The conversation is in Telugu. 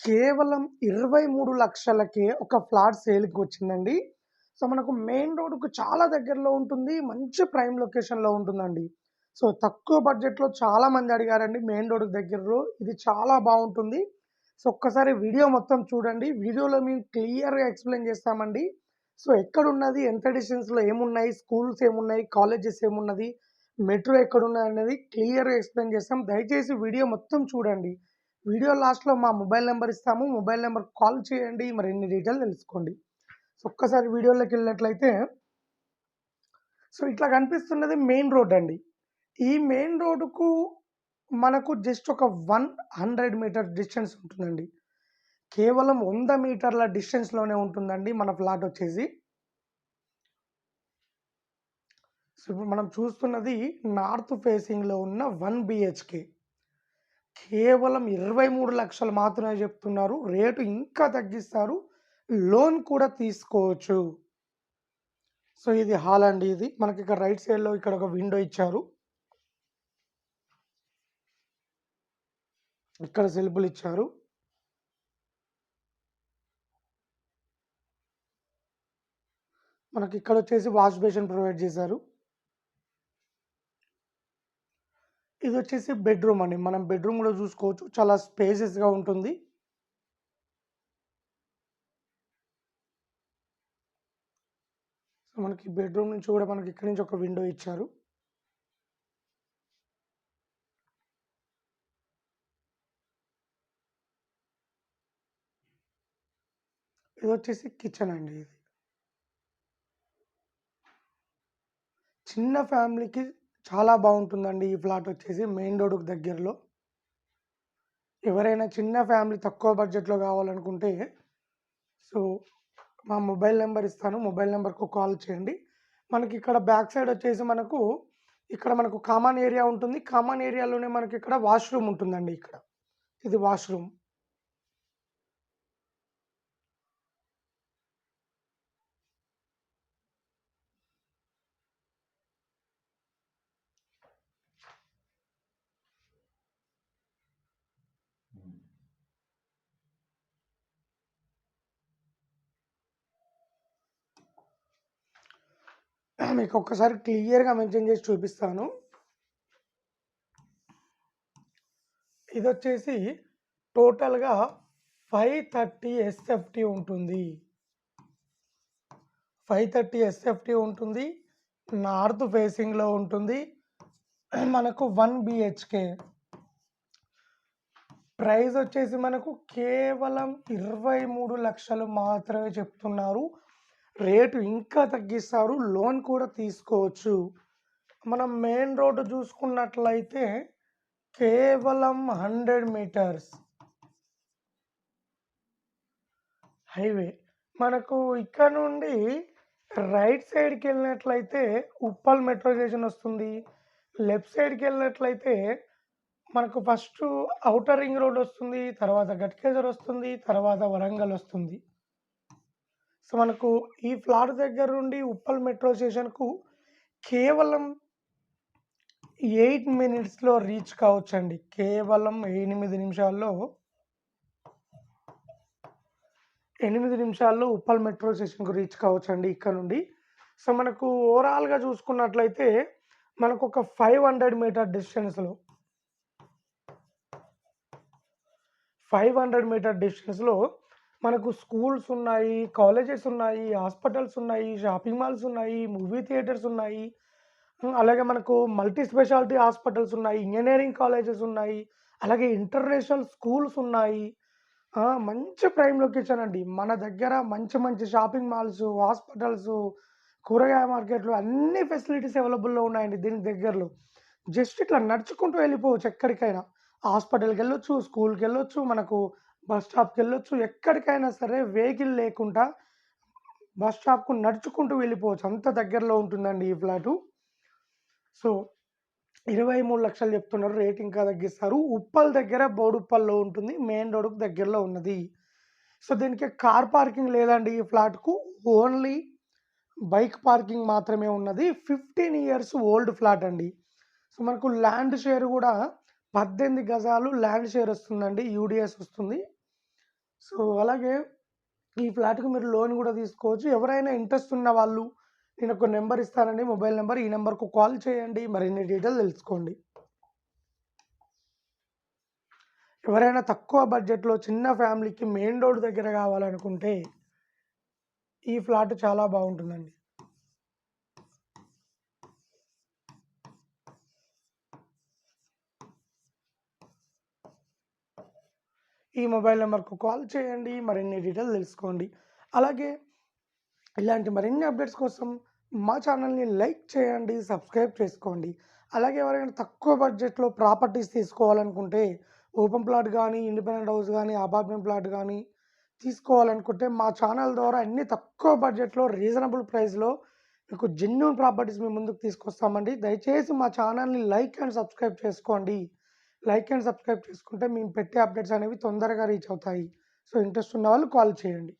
కేవలం 23 లక్షలకే ఒక ఫ్లాట్ సేల్‌కి వచ్చిందండి. సో, మనకు మెయిన్ రోడ్‌కు చాలా దగ్గరలో ఉంటుంది. మంచి ప్రైమ్ లొకేషన్‌లో ఉంటుందండి. సో, తక్కువ బడ్జెట్‌లో చాలామంది అడిగారండి మెయిన్ రోడ్డు దగ్గరలో. ఇది చాలా బాగుంటుంది సో, ఒక్కసారి వీడియో మొత్తం చూడండి. వీడియోలో మేము క్లియర్‌గా ఎక్స్‌ప్లెయిన్ చేస్తామండి. సో, ఎక్కడున్నది? ఎంత డిస్టెన్స్‌లో ఏమున్నాయి? స్కూల్స్ ఏమున్నాయి? కాలేజెస్ ఏమున్నది? మెట్రో ఎక్కడున్నాయి అనేది క్లియర్‌గా ఎక్స్‌ప్లెయిన్ చేస్తాం. దయచేసి వీడియో మొత్తం చూడండి. వీడియో లాస్ట్‌లో మా మొబైల్ నెంబర్ ఇస్తాము. మొబైల్ నెంబర్ కాల్ చేయండి. మరిన్ని డీటెయిల్ తెలుసుకోండి. సో, ఒక్కసారి వీడియోలోకి వెళ్ళినట్లయితే సో, ఇట్లా కనిపిస్తున్నది మెయిన్ రోడ్ అండి. ఈ మెయిన్ రోడ్డుకు మనకు జస్ట్ ఒక 100 మీటర్ డిస్టెన్స్ ఉంటుందండి. కేవలం వంద మీటర్ల డిస్టెన్స్‌లోనే ఉంటుందండి మన ఫ్లాట్ వచ్చేసి. సో, ఇప్పుడు మనం చూస్తున్నది నార్త్ ఫేసింగ్‌లో ఉన్న వన్ బీహెచ్‌కే. కేవలం 23,00,000 మాత్రమే చెప్తున్నారు. రేటు ఇంకా తగ్గిస్తారు. లోన్ కూడా తీసుకోవచ్చు. సో, ఇది హాల్ అండి ఇది. మనకి ఇక్కడ రైట్ సైడ్‌లో ఇక్కడ ఒక విండో ఇచ్చారు. ఇక్కడ సెల్ఫ్‌లు ఇచ్చారు. మనకి ఇక్కడ వచ్చేసి వాష్ బేసిన్ ప్రొవైడ్ చేశారు. ఇది వచ్చేసి బెడ్‌రూమ్ అండి. మనం బెడ్‌రూమ్ కూడా చూసుకోవచ్చు. చాలా స్పేసెస్గా ఉంటుంది. సో, మనకి బెడ్‌రూమ్ నుంచి కూడా మనకి ఇక్కడి నుంచి ఒక విండో ఇచ్చారు. ఇది వచ్చేసి కిచెన్ అండి ఇది. చిన్న ఫ్యామిలీకి చాలా బాగుంటుందండి ఈ ఫ్లాట్ వచ్చేసి మెయిన్ రోడ్కు దగ్గరలో. ఎవరైనా చిన్న ఫ్యామిలీ తక్కువ బడ్జెట్‌లో కావాలనుకుంటే సో, మా మొబైల్ నెంబర్ ఇస్తాను. మొబైల్ నెంబర్కు కాల్ చేయండి. మనకి ఇక్కడ బ్యాక్ సైడ్ వచ్చేసి మనకు ఇక్కడ మనకు కామన్ ఏరియా ఉంటుంది. కామన్ ఏరియాలోనే మనకి ఇక్కడ వాష్‌రూమ్ ఉంటుందండి ఇక్కడ. ఇది వాష్‌రూమ్. మీకు ఒక్కసారి క్లియర్‌గా మెన్షన్ చేసి చూపిస్తాను. ఇది వచ్చేసి టోటల్‌గా 530 ఎస్ఎఫ్‌టీ ఉంటుంది. 530 ఎస్ఎఫ్‌టీ ఉంటుంది. నార్త్ ఫేసింగ్‌లో ఉంటుంది. మనకు వన్ బీహెచ్‌కే. ప్రైస్ వచ్చేసి మనకు కేవలం 23,00,000 మాత్రమే చెప్తున్నారు. రేటు ఇంకా తగ్గిస్తారు. లోన్ కూడా తీసుకోవచ్చు. మనం మెయిన్ రోడ్డు చూసుకున్నట్లయితే కేవలం 100 మీటర్స్. హైవే. మనకు ఇక్కడ నుండి రైట్ సైడ్కి వెళ్ళినట్లయితే ఉప్పల్ మెట్రో స్టేషన్ వస్తుంది. లెఫ్ట్ సైడ్కి వెళ్ళినట్లయితే మనకు ఫస్ట్ ఔటర్ రింగ్ రోడ్ వస్తుంది. తర్వాత గట్కేజర్ వస్తుంది. తర్వాత వరంగల్ వస్తుంది. సో, మనకు ఈ ఫ్లాట్ దగ్గర నుండి ఉప్పల్ మెట్రో స్టేషన్‌కు కేవలం ఎయిట్ మినిట్స్‌లో రీచ్ కావచ్చండి. కేవలం ఎనిమిది నిమిషాల్లో ఎనిమిది నిమిషాల్లో ఉప్పల్ మెట్రో స్టేషన్‌కు రీచ్ కావచ్చండి ఇక్కడ నుండి. సో, మనకు ఓవరాల్‌గా చూసుకున్నట్లయితే మనకొక 500 మీటర్ డిస్టెన్స్‌లో 500 మీటర్ డిస్టెన్స్‌లో మనకు స్కూల్స్ ఉన్నాయి. కాలేజెస్ ఉన్నాయి. హాస్పిటల్స్ ఉన్నాయి. షాపింగ్ మాల్స్ ఉన్నాయి. మూవీ థియేటర్స్ ఉన్నాయి. అలాగే మనకు మల్టీ స్పెషాలిటీ హాస్పిటల్స్ ఉన్నాయి. ఇంజనీరింగ్ కాలేజెస్ ఉన్నాయి. అలాగే ఇంటర్నేషనల్ స్కూల్స్ ఉన్నాయి. మంచి ప్రైమ్ లొకేషన్ అండి. మన దగ్గర మంచి మంచి షాపింగ్ మాల్స్, హాస్పిటల్స్, కూరగాయ మార్కెట్‌లు అన్ని ఫెసిలిటీస్ అవైలబుల్‌లో ఉన్నాయండి దీనికి దగ్గరలో. జస్ట్ ఇట్లా నడుచుకుంటూ వెళ్ళిపోవచ్చు ఎక్కడికైనా. హాస్పిటల్కి వెళ్ళొచ్చు స్కూల్కి వెళ్ళొచ్చు మనకు బస్ స్టాప్కి వెళ్ళొచ్చు ఎక్కడికైనా సరే వెహికల్ లేకుండా బస్ స్టాప్‌కు నడుచుకుంటూ వెళ్ళిపోవచ్చు. అంత దగ్గరలో ఉంటుందండి ఈ ఫ్లాటు. సో, 23,00,000 చెప్తున్నారు. రేట్ ఇంకా తగ్గిస్తారు. ఉప్పల్ దగ్గర బోడుప్పల్లో ఉంటుంది. మెయిన్ రోడ్కు దగ్గరలో ఉన్నది. సో, దీనికి కార్ పార్కింగ్ లేదండి ఈ ఫ్లాట్‌కు. ఓన్లీ బైక్ పార్కింగ్ మాత్రమే ఉన్నది. 15 ఇయర్స్ ఓల్డ్ ఫ్లాట్ అండి. సో, మనకు ల్యాండ్ షేర్ కూడా 18 గజాలు ల్యాండ్ షేర్ వస్తుందండి. యూడిఎస్ వస్తుంది. సో, అలాగే ఈ ఫ్లాట్‌కి మీరు లోన్ కూడా తీసుకోవచ్చు. ఎవరైనా ఇంట్రెస్ట్ ఉన్న వాళ్ళు నేను ఒక నెంబర్ ఇస్తానండి. మొబైల్ నెంబర్ ఈ నెంబర్కు కాల్ చేయండి. మరిన్ని డీటెయిల్ తెలుసుకోండి. ఎవరైనా తక్కువ బడ్జెట్‌లో చిన్న ఫ్యామిలీకి మెయిన్ రోడ్ దగ్గర కావాలనుకుంటే ఈ ఫ్లాట్ చాలా బాగుంటుందండి ఈ మొబైల్ నెంబర్కు కాల్ చేయండి. మరిన్ని డీటెయిల్స్ తెలుసుకోండి. అలాగే ఇలాంటి మరిన్ని అప్డేట్స్ కోసం మా ఛానల్‌ని లైక్ చేయండి. సబ్స్క్రైబ్ చేసుకోండి. అలాగే ఎవరైనా తక్కువ బడ్జెట్‌లో ప్రాపర్టీస్ తీసుకోవాలనుకుంటే ఓపెన్ ప్లాట్ కానీ ఇండిపెండెంట్ హౌస్ కానీ అపార్ట్మెంట్ ప్లాట్ కానీ తీసుకోవాలనుకుంటే మా ఛానల్ ద్వారా అన్ని తక్కువ బడ్జెట్‌లో రీజనబుల్ ప్రైస్‌లో మీకు జెన్యున్ ప్రాపర్టీస్ మేము ముందుకు తీసుకొస్తామండి. దయచేసి మా ఛానల్‌ని లైక్ అండ్ సబ్స్క్రైబ్ చేసుకోండి. లైక్ అండ్ సబ్స్క్రైబ్ చేసుకుంటే మేము పెట్టే అప్డేట్స్ అనేవి తొందరగా రీచ్ అవుతాయి. సో, ఇంట్రెస్ట్ ఉన్న వాళ్ళు కాల్ చేయండి.